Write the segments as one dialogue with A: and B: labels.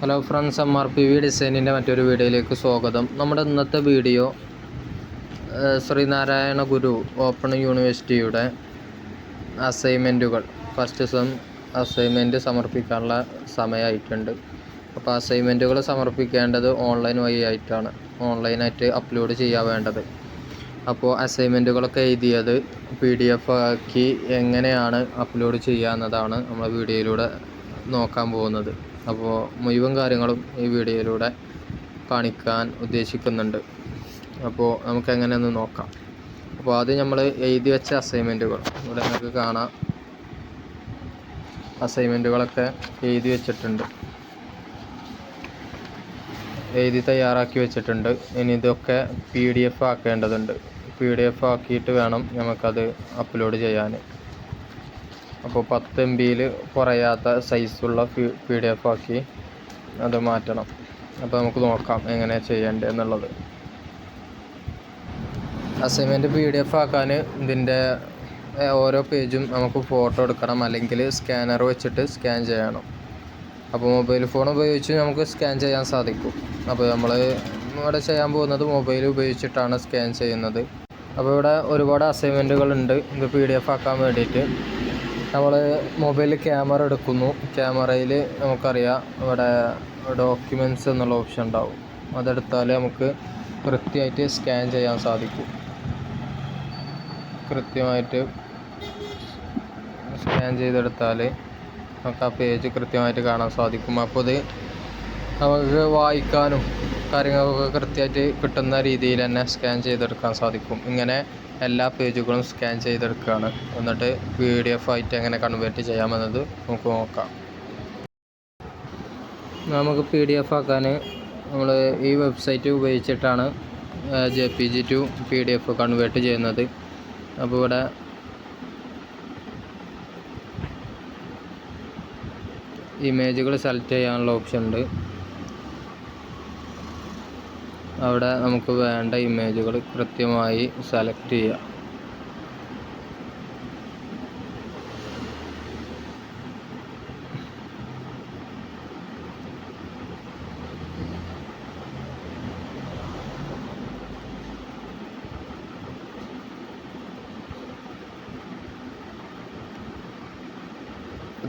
A: Hello friends M R P V ഡിസൈനിന്റെ മറ്റൊരു വീഡിയോയിലേക്ക് സ്വാഗതം. നമ്മുടെ ഇന്നത്തെ വീഡിയോ ശ്രീനാരായണ ഗുരു ഓപ്പൺ യൂണിവേഴ്സിറ്റിയുടെ അസൈൻമെന്റുകൾ ഫസ്റ്റ് സെം അസൈൻമെന്റ് സമർപ്പിക്കാനുള്ള സമയമായിട്ടുണ്ട്. അപ്പോൾ അസൈൻമെന്റുകൾ സമർപ്പിക്കേണ്ടത് ഓൺലൈൻ വഴി ആയിട്ടാണ്. ഓൺലൈനായിട്ട് അപ്ലോഡ് ചെയ്യാൻ വേണ്ടത്. അപ്പോൾ അസൈൻമെന്റുകളൊക്കെ എഴുതിയത് പി ഡി എഫ് ആക്കി എങ്ങനെയാണ് അപ്ലോഡ് ചെയ്യുക എന്നതാണ് നമ്മൾ വീഡിയോയിലൂടെ നോക്കാൻ പോകുന്നത്. അപ്പോൾ മുഴുവൻ കാര്യങ്ങളും ഈ വീഡിയോയിലൂടെ കാണിക്കാൻ ഉദ്ദേശിക്കുന്നുണ്ട്. അപ്പോൾ നമുക്ക് എങ്ങനെയൊന്ന് നോക്കാം. അപ്പോൾ ആദ്യം നമ്മൾ എഴുതി വെച്ച അസൈൻമെന്റുകൾ ഇവിടെ നിങ്ങൾക്ക് കാണാം. അസൈൻമെന്റുകളൊക്കെ എഴുതി വെച്ചിട്ടുണ്ട്. എഴുതി തയ്യാറാക്കി വെച്ചിട്ടുണ്ട്. ഇനി ഇതൊക്കെ പി ഡി എഫ് ആക്കേണ്ടതുണ്ട്. പി ഡി എഫ് ആക്കിയിട്ട് വേണം നമുക്കത് അപ്ലോഡ് ചെയ്യാൻ. അപ്പോൾ പത്ത് എം ബിയിൽ കുറയാത്ത സൈസുള്ള പി ഡി എഫ് ആക്കി അത് മാറ്റണം. അപ്പോൾ നമുക്ക് നോക്കാം എങ്ങനെ ചെയ്യേണ്ടത് എന്നുള്ളത്. അസൈൻമെന്റ് പി ഡി എഫ് ആക്കാൻ ഇതിന്റെ ഓരോ പേജും നമുക്ക് ഫോട്ടോ എടുക്കണം അല്ലെങ്കിൽ സ്കാനർ വെച്ചിട്ട് സ്കാൻ ചെയ്യണം. അപ്പോൾ മൊബൈൽ ഫോൺ ഉപയോഗിച്ച് നമുക്ക് സ്കാൻ ചെയ്യാൻ സാധിക്കും. അപ്പോൾ നമ്മൾ ഇവിടെ ചെയ്യാൻ പോകുന്നത് മൊബൈൽ ഉപയോഗിച്ചിട്ടാണ് സ്കാൻ ചെയ്യുന്നത്. അപ്പോൾ ഇവിടെ ഒരുപാട് അസൈൻമെന്റുകളുണ്ട് ഇത് പി ഡി എഫ് ആക്കാൻ വേണ്ടിയിട്ട്. നമ്മൾ മൊബൈലിൽ ക്യാമറ എടുക്കുന്നു. ക്യാമറയിൽ നമുക്കറിയാം ഇവിടെ ഡോക്യുമെന്റ്സ് എന്നുള്ള ഓപ്ഷൻ ഉണ്ടാവും. അതെടുത്താൽ നമുക്ക് കൃത്യമായിട്ട് സ്കാൻ ചെയ്യാൻ സാധിക്കും. കൃത്യമായിട്ട് സ്കാൻ ചെയ്തെടുത്താൽ നമുക്ക് ആ പേജ് കൃത്യമായിട്ട് കാണാൻ സാധിക്കും. അപ്പോൾ ഇത് നമുക്ക് വായിക്കാനും കാര്യങ്ങളൊക്കെ കൃത്യമായിട്ട് കിട്ടുന്ന രീതിയിൽ തന്നെ സ്കാൻ ചെയ്തെടുക്കാൻ സാധിക്കും. ഇങ്ങനെ എല്ലാ പേജുകളും സ്കാൻ ചെയ്തെടുക്കുകയാണ്. എന്നിട്ട് പി ഡി എഫ് ആയിട്ട് എങ്ങനെ കൺവേർട്ട് ചെയ്യാമെന്നത് നമുക്ക് നോക്കാം. നമുക്ക് പി ഡി എഫ് ആക്കാൻ നമ്മൾ ഈ വെബ്സൈറ്റ് ഉപയോഗിച്ചിട്ടാണ് J P G to P D F convert ചെയ്യുന്നത്. അപ്പോൾ ഇവിടെ ഇമേജുകൾ സെലക്ട് ചെയ്യാനുള്ള ഓപ്ഷൻ ഉണ്ട്. അവിടെ നമുക്ക് വേണ്ട ഇമേജുകൾ കൃത്യമായി സെലക്ട് ചെയ്യാം.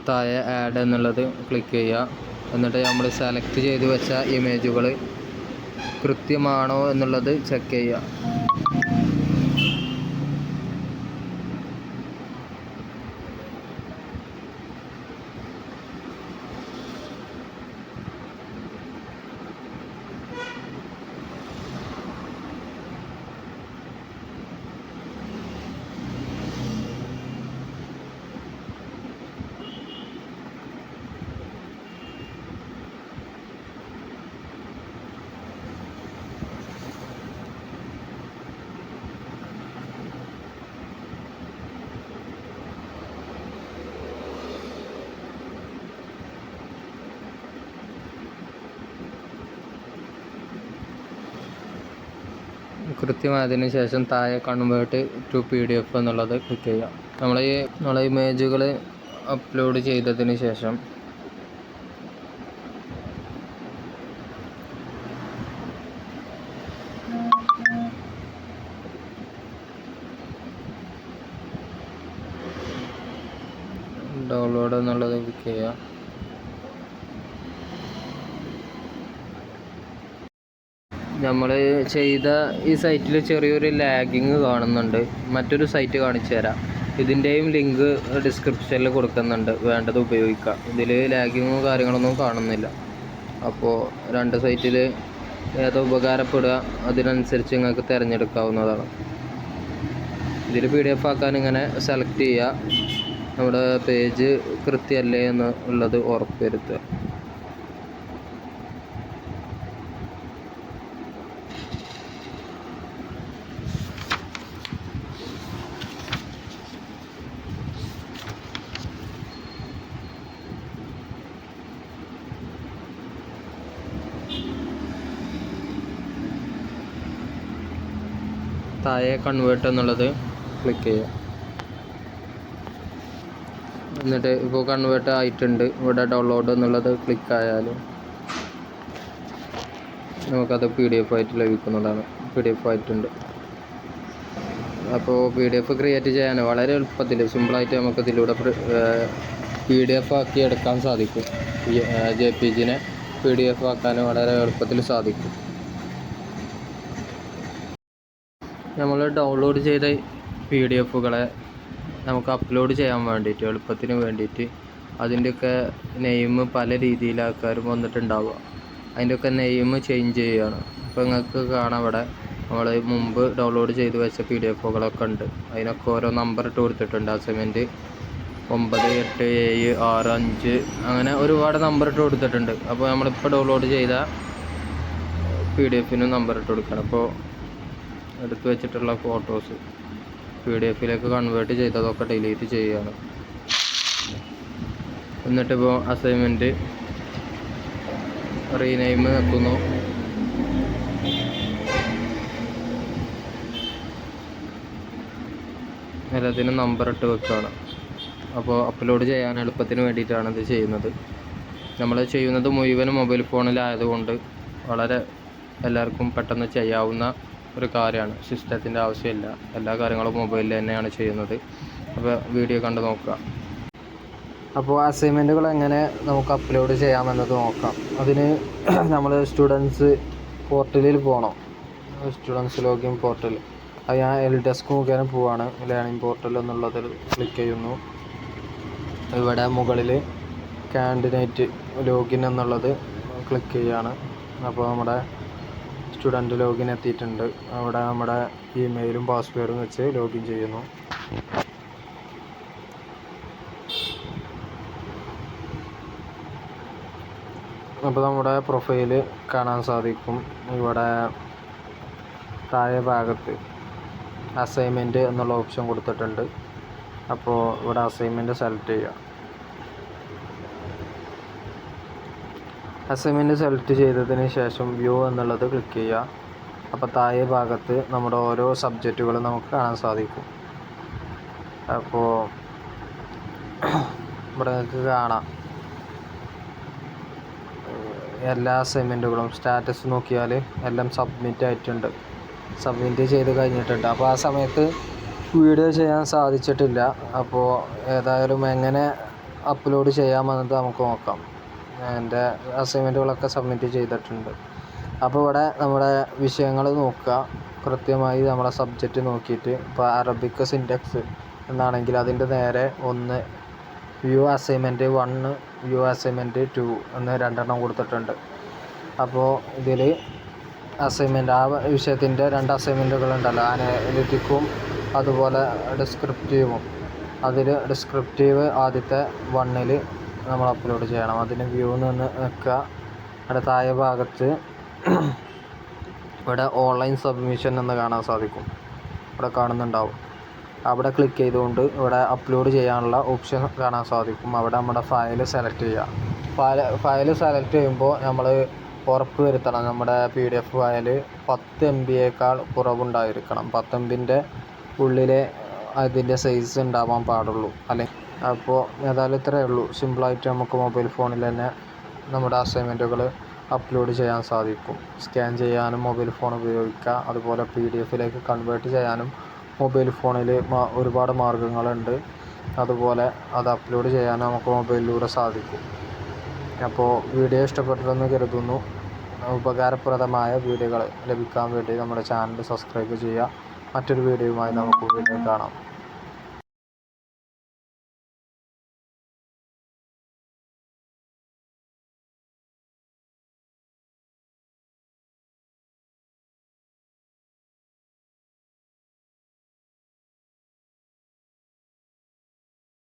A: താഴെ ആഡ് എന്നുള്ളത് ക്ലിക്ക് ചെയ്യുക. എന്നിട്ട് നമ്മൾ സെലക്ട് ചെയ്ത് വെച്ച ഇമേജുകൾ കൃത്യമാണോ എന്നുള്ളത് ചെക്ക് ചെയ്യുക. കൃത്യമായതിനു ശേഷം താഴെ convert to P D F എന്നുള്ളത് ക്ലിക്ക് ചെയ്യാം നമ്മൾ ഈ നമ്മളെ ഇമേജുകൾ അപ്ലോഡ് ചെയ്തതിന് ശേഷം ഡൗൺലോഡ് എന്നുള്ളത് ക്ലിക്ക് ചെയ്യുക. നമ്മൾ ചെയ്ത ഈ സൈറ്റിൽ ചെറിയൊരു ലാഗിങ് കാണുന്നുണ്ട്. മറ്റൊരു സൈറ്റ് കാണിച്ചു തരാം. ഇതിന്റെയും ലിങ്ക് ഡിസ്ക്രിപ്ഷനിൽ കൊടുക്കുന്നുണ്ട്. വേണ്ടത് ഉപയോഗിക്കാം. ഇതിൽ ലാഗിങ്ങും കാര്യങ്ങളൊന്നും കാണുന്നില്ല. അപ്പോൾ രണ്ട് സൈറ്റിൽ ഏതോ ഉപകാരപ്പെടുക? അതിനനുസരിച്ച് നിങ്ങൾക്ക് തിരഞ്ഞെടുക്കാവുന്നതാണ്. ഇതിൽ പി ഡി എഫ് ആക്കാൻ ഇങ്ങനെ സെലക്ട് ചെയ്യുക. നമ്മുടെ പേജ് കൃത്യമല്ലേ എന്ന് ഉള്ളത് ഉറപ്പുവരുത്തുക. താഴെ കൺവേർട്ട് എന്നുള്ളത് ക്ലിക്ക് ചെയ്യുക എന്നിട്ട് ഇപ്പോൾ കൺവേർട്ട് ആയിട്ടുണ്ട്. ഇവിടെ ഡൗൺലോഡ് എന്നുള്ളത് ക്ലിക്ക് ആയാലും നമുക്കത് പി ഡി എഫ് ആയിട്ട് ലഭിക്കുന്നതാണ്. പി ഡി എഫ് ആയിട്ടുണ്ട്. അപ്പോൾ പി ഡി എഫ് ക്രിയേറ്റ് ചെയ്യാൻ വളരെ എളുപ്പത്തിൽ സിമ്പിളായിട്ട് നമുക്ക് ഇതിലൂടെ പി ഡി എഫ് ആക്കി എടുക്കാൻ സാധിക്കും. ജെ പി ജിനെ പി ഡി എഫ് ആക്കാൻ വളരെ എളുപ്പത്തിൽ സാധിക്കും. നമ്മൾ ഡൗൺലോഡ് ചെയ്ത പി ഡി എഫുകളെ നമുക്ക് അപ്ലോഡ് ചെയ്യാൻ വേണ്ടിയിട്ട് എളുപ്പത്തിന് വേണ്ടിയിട്ട് അതിന്റെയൊക്കെ നെയിം പല രീതിയിൽ ആൾക്കാരും വന്നിട്ടുണ്ടാവുക. അതിന്റെയൊക്കെ നെയിം ചേഞ്ച് ചെയ്യുകയാണ്. അപ്പോൾ നിങ്ങൾക്ക് കാണാം ഇവിടെ നമ്മൾ മുമ്പ് ഡൗൺലോഡ് ചെയ്ത് വെച്ച പി ഡി എഫുകളൊക്കെ ഉണ്ട്. അതിനൊക്കെ ഓരോ നമ്പർ ഇട്ട് കൊടുത്തിട്ടുണ്ട്. അസൈൻമെന്റ് ഒമ്പത് എട്ട് ഏഴ് ആറ് അഞ്ച് അങ്ങനെ ഒരുപാട് നമ്പർ ഇട്ട് കൊടുത്തിട്ടുണ്ട്. അപ്പോൾ നമ്മളിപ്പോൾ ഡൗൺലോഡ് ചെയ്ത പി ഡി എഫിന് നമ്പർ ഇട്ട് കൊടുക്കണം അപ്പോൾ എടുത്തു വെച്ചിട്ടുള്ള ഫോട്ടോസ് പി ഡി എഫിലേക്ക് കൺവേർട്ട് ചെയ്തതൊക്കെ ഡിലീറ്റ് ചെയ്യുകയാണ്. എന്നിട്ടിപ്പോൾ അസൈൻമെന്റ് റീനെയിം നിൽക്കുന്നു എല്ലാത്തിനും നമ്പർ ഇട്ട് വെക്കുകയാണ്. അപ്പോൾ അപ്ലോഡ് ചെയ്യാൻ എളുപ്പത്തിന് വേണ്ടിയിട്ടാണ് ഇത് ചെയ്യുന്നത്. നമ്മൾ ചെയ്യുന്നത് മുഴുവൻ മൊബൈൽ ഫോണിലായതുകൊണ്ട് വളരെ എല്ലാവർക്കും പെട്ടെന്ന് ചെയ്യാവുന്ന ഒരു കാര്യമാണ്. സിസ്റ്റത്തിന്റെ ആവശ്യമില്ല. എല്ലാ കാര്യങ്ങളും മൊബൈലിൽ തന്നെയാണ് ചെയ്യുന്നത്. അപ്പോൾ വീഡിയോ കണ്ട് നോക്കുക. അപ്പോൾ അസൈൻമെന്റുകൾ എങ്ങനെ നമുക്ക് അപ്ലോഡ് ചെയ്യാമെന്നത് നോക്കാം. അതിന് നമ്മൾ സ്റ്റുഡൻസ് പോർട്ടലിൽ പോകണം. Students login portal. അത് ഞാൻ എൽ ഡെസ്ക് മുഖേന പോവാണ്. ലേണിംഗ് പോർട്ടൽ എന്നുള്ളതിൽ ക്ലിക്ക് ചെയ്യുന്നു. ഇവിടെ മുകളിൽ കാൻഡിഡേറ്റ് ലോഗിൻ എന്നുള്ളത് ക്ലിക്ക് ചെയ്യുകയാണ്. അപ്പോൾ നമ്മുടെ സ്റ്റുഡന്റ് ലോഗിൻ എത്തിയിട്ടുണ്ട്. അവിടെ നമ്മുടെ ഇമെയിലും പാസ്വേഡും വെച്ച് ലോഗിൻ ചെയ്യുന്നു. അപ്പോൾ നമ്മുടെ പ്രൊഫൈൽ കാണാൻ സാധിക്കും. ഇവിടെ താഴെ ഭാഗത്ത് അസൈൻമെന്റ് എന്നുള്ള ഓപ്ഷൻ കൊടുത്തിട്ടുണ്ട്. അപ്പോൾ ഇവിടെ അസൈൻമെന്റ് സെലക്ട് ചെയ്യുക. അസൈൻമെന്റ് സെലക്ട് ചെയ്തതിന് ശേഷം വ്യൂ എന്നുള്ളത് ക്ലിക്ക് ചെയ്യുക. അപ്പോൾ താഴെ ഭാഗത്ത് നമ്മുടെ ഓരോ സബ്ജക്റ്റുകളും നമുക്ക് കാണാൻ സാധിക്കും. അപ്പോൾ ഇവിടെ നിങ്ങൾക്ക് കാണാം. എല്ലാ അസൈൻമെന്റുകളും സ്റ്റാറ്റസ് നോക്കിയാൽ എല്ലാം സബ്മിറ്റ് ആയിട്ടുണ്ട്. സബ്മിറ്റ് ചെയ്ത് കഴിഞ്ഞിട്ടുണ്ട്. അപ്പോൾ ആ സമയത്ത് വീഡിയോ ചെയ്യാൻ സാധിച്ചിട്ടില്ല. അപ്പോൾ ഏതായാലും എങ്ങനെ അപ്ലോഡ് ചെയ്യാമെന്നത് നമുക്ക് നോക്കാം. എന്റെ അസൈൻമെന്റുകളൊക്കെ സബ്മിറ്റ് ചെയ്തിട്ടുണ്ട്. അപ്പോൾ ഇവിടെ നമ്മുടെ വിഷയങ്ങൾ നോക്കുക. കൃത്യമായി നമ്മളെ സബ്ജക്റ്റ് നോക്കിയിട്ട് ഇപ്പോൾ അറബിക്ക് സിന്റക്സ് എന്നാണെങ്കിൽ അതിന്റെ നേരെ ഒന്ന് view assignment one view assignment two എന്ന് രണ്ടെണ്ണം കൊടുത്തിട്ടുണ്ട്. അപ്പോൾ ഇതിൽ അസൈൻമെന്റ് ആ വിഷയത്തിന്റെ രണ്ട് അസൈൻമെന്റുകൾ ഉണ്ടല്ലോ. അനലിറ്റിക്കും അതുപോലെ ഡിസ്ക്രിപ്റ്റീവും അതിൽ ഡിസ്ക്രിപ്റ്റീവ് ആദ്യത്തെ വണ്ണിൽ നമ്മൾ അപ്ലോഡ് ചെയ്യണം. അതിന് വ്യൂ നിന്ന് നിൽക്കുക. അവിടെ താഴെ ഭാഗത്ത് ഇവിടെ ഓൺലൈൻ സബ്മിഷൻ എന്ന് കാണാൻ സാധിക്കും. ഇവിടെ കാണുന്നുണ്ടാവും. അവിടെ ക്ലിക്ക് ചെയ്തുകൊണ്ട് ഇവിടെ അപ്ലോഡ് ചെയ്യാനുള്ള ഓപ്ഷൻ കാണാൻ സാധിക്കും. അവിടെ നമ്മുടെ ഫയൽ സെലക്ട് ചെയ്യുക. ഫയൽ ഫയൽ സെലക്ട് ചെയ്യുമ്പോൾ നമ്മൾ ഉറപ്പ് വരുത്തണം. നമ്മുടെ പി ഡി എഫ് ഫയൽ പത്ത് എം ബിയേക്കാൾ കുറവുണ്ടായിരിക്കണം. പത്ത് എം ബിന്റെ ഉള്ളിലെ അതിന്റെ സൈസ് ഉണ്ടാവാൻ പാടുള്ളൂ. അല്ലെങ്കിൽ അപ്പോൾ ഏതായാലും ഇത്രയേ ഉള്ളൂ. സിമ്പിളായിട്ട് നമുക്ക് മൊബൈൽ ഫോണിൽ തന്നെ നമ്മുടെ അസൈൻമെന്റുകൾ അപ്ലോഡ് ചെയ്യാൻ സാധിക്കും. സ്കാൻ ചെയ്യാനും മൊബൈൽ ഫോൺ ഉപയോഗിക്കാം അതുപോലെ പി ഡി എഫിലേക്ക് കൺവേർട്ട് ചെയ്യാനും മൊബൈൽ ഫോണിൽ ഒരുപാട് മാർഗങ്ങളുണ്ട് അതുപോലെ അത് അപ്ലോഡ് ചെയ്യാനും നമുക്ക് മൊബൈലിലൂടെ സാധിക്കും. അപ്പോൾ വീഡിയോ ഇഷ്ടപ്പെട്ടതെന്ന് കരുതുന്നു. ഉപകാരപ്രദമായ വീഡിയോകൾ ലഭിക്കാൻ വേണ്ടി നമ്മുടെ ചാനൽ സബ്സ്ക്രൈബ് ചെയ്യുക. മറ്റൊരു വീഡിയോയുമായി നമുക്ക് വീണ്ടും കാണാം.